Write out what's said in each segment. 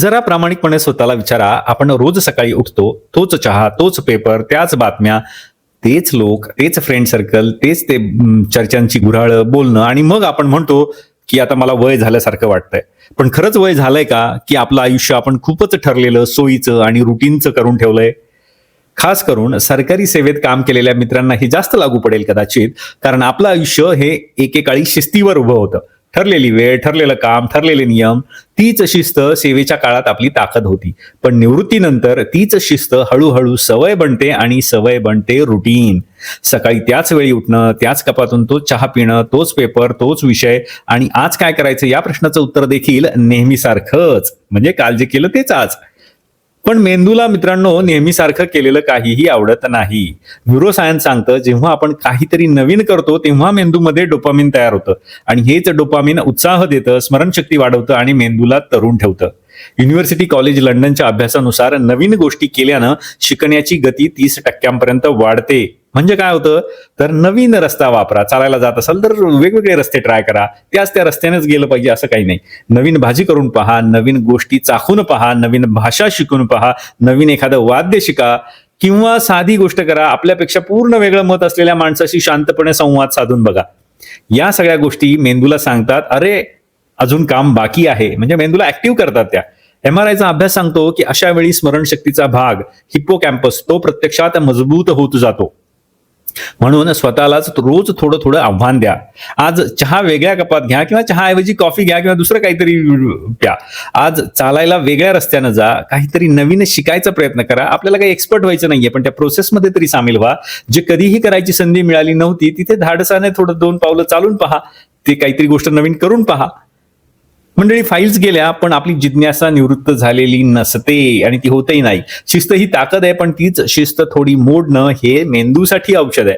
जरा प्रामाणिकपणे स्वतःला विचारा. आपण रोज सकाळी उठतो तोच चहा तोच पेपर त्याच बातम्या तेच लोक तेच फ्रेंड सर्कल तेच ते चर्चांची गुऱ्हाळं बोलणं आणि मग आपण म्हणतो की आता मला वय झाल्यासारखं वाटतंय. पण खरंच वय झालंय का? की आपलं आयुष्य आपण खूपच ठरलेलं सोयीचं आणि रुटीनचं करून ठेवलंय. खास करून सरकारी सेवेत काम केलेल्या मित्रांना हे जास्त लागू पडेल कदाचित कारण आपलं आयुष्य हे एकेकाळी शिस्तीवर उभं होतं. ठरलेली वेळ ठरलेलं काम ठरलेले नियम तीच शिस्त सेवेच्या काळात आपली ताकद होती. पण निवृत्तीनंतर तीच शिस्त हळूहळू सवय बनते आणि सवय बनते रुटीन सकाळी त्याच वेळी उठणं त्याच कपातून तोच चहा पिणं तोच पेपर तोच विषय आणि आज काय करायचं या प्रश्नाचं उत्तर देखील नेहमीसारखंच. म्हणजे काल जे केलं तेच आज. पण मेंदूला मित्रांनो नेहमीसारखं केलेलं काहीही आवडत नाही. न्यूरोसायन्स सांगतं जेव्हा आपण काहीतरी नवीन करतो तेव्हा मेंदूमध्ये डोपामिन तयार होतं. आणि हेच डोपामिन उत्साह देतं स्मरणशक्ती वाढवतं आणि मेंदूला तरुण ठेवतं. युनिव्हर्सिटी कॉलेज लंडनच्या अभ्यासानुसार नवीन गोष्टी केल्यानं शिकण्याची गती तीस टक्क्यांपर्यंत वाढते. म्हणजे काय होतं? तर नवीन रस्ता वापरा. चालायला जात असाल तर वेगवेगळे रस्ते ट्राय करा. त्याच त्या रस्त्यानेच गेलं पाहिजे असं काही नाही. नवीन भाजी करून पहा नवीन गोष्टी चाखून पहा नवीन भाषा शिकून पहा नवीन एखादं वाद्य शिका किंवा साधी गोष्ट करा. आपल्यापेक्षा पूर्ण वेगळं मत असलेल्या माणसाशी शांतपणे संवाद साधून बघा. या सगळ्या गोष्टी मेंदूला सांगतात अरे अजून काम बाकी आहे. म्हणजे मेंदूला ऍक्टिव्ह करतात त्या. एम आर आयचा अभ्यास सांगतो की अशा वेळी स्मरणशक्तीचा भाग हिप्पो कॅम्पस तो प्रत्यक्षात मजबूत होत जातो. म्हणून स्वतःलाच रोज थोडं थोडं आव्हान द्या. आज चहा वेगळ्या कपात घ्या किंवा चहाऐवजी कॉफी घ्या किंवा दुसरं काहीतरी प्या. आज चालायला वेगळ्या रस्त्यानं जा काहीतरी नवीन शिकायचा प्रयत्न करा. आपल्याला काही एक्सपर्ट व्हायचं नाहीये पण त्या प्रोसेसमध्ये तरी सामील व्हा. जे कधीही करायची संधी मिळाली नव्हती तिथे धाडसाने थोडं दोन पावलं चालून पहा. ते काहीतरी गोष्ट नवीन करून पहा. मंडळी फाईल्स गेल्या पण आपली जिज्ञासा निवृत्त झालेली नसते आणि ती होतही नाही. शिस्त ही ताकद आहे पण तीच शिस्त थोडी मोडणं हे मेंदूसाठी औषध आहे.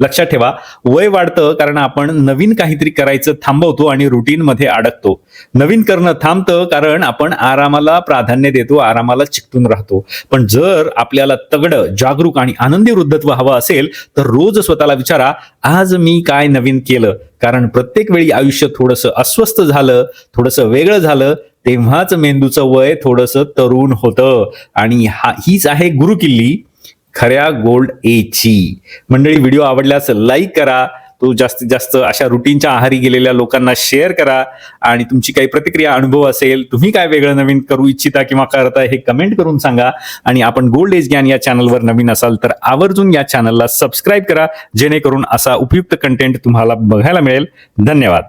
लक्षात ठेवा वय वाढतं कारण आपण नवीन काहीतरी करायचं थांबवतो आणि रुटीनमध्ये अडकतो. नवीन करणं थांबतं कारण आपण आरामाला प्राधान्य देतो आरामाला चिकटून राहतो. पण जर आपल्याला तगडं जागरूक आणि आनंदी वृद्धत्व हवं असेल तर रोज स्वतःला विचारा आज मी काय नवीन केलं? कारण प्रत्येक वेळी आयुष्य थोडंसं अस्वस्थ झालं थोडंसं वेगळं झालं तेव्हाच मेंदूचं वय थोडंसं तरुण होतं. आणि हा हीच आहे गुरुकिल्ली. खऱ्या गोल्ड एची. मंडळी व्हिडिओ आवडल्यास लाईक करा. तो जास्तीत जास्त अशा रुटीनच्या आहारी गेलेल्या लोकांना शेअर करा. आणि तुमची काही प्रतिक्रिया अनुभव असेल तुम्ही काय वेगळं नवीन करू इच्छिता किंवा करता हे कमेंट करून सांगा. आणि आपण गोल्ड एज ज्ञान या चॅनलवर नवीन असाल तर आवर्जून या चॅनलला सबस्क्राईब करा. जेणेकरून असा उपयुक्त कंटेंट तुम्हाला बघायला मिळेल. धन्यवाद.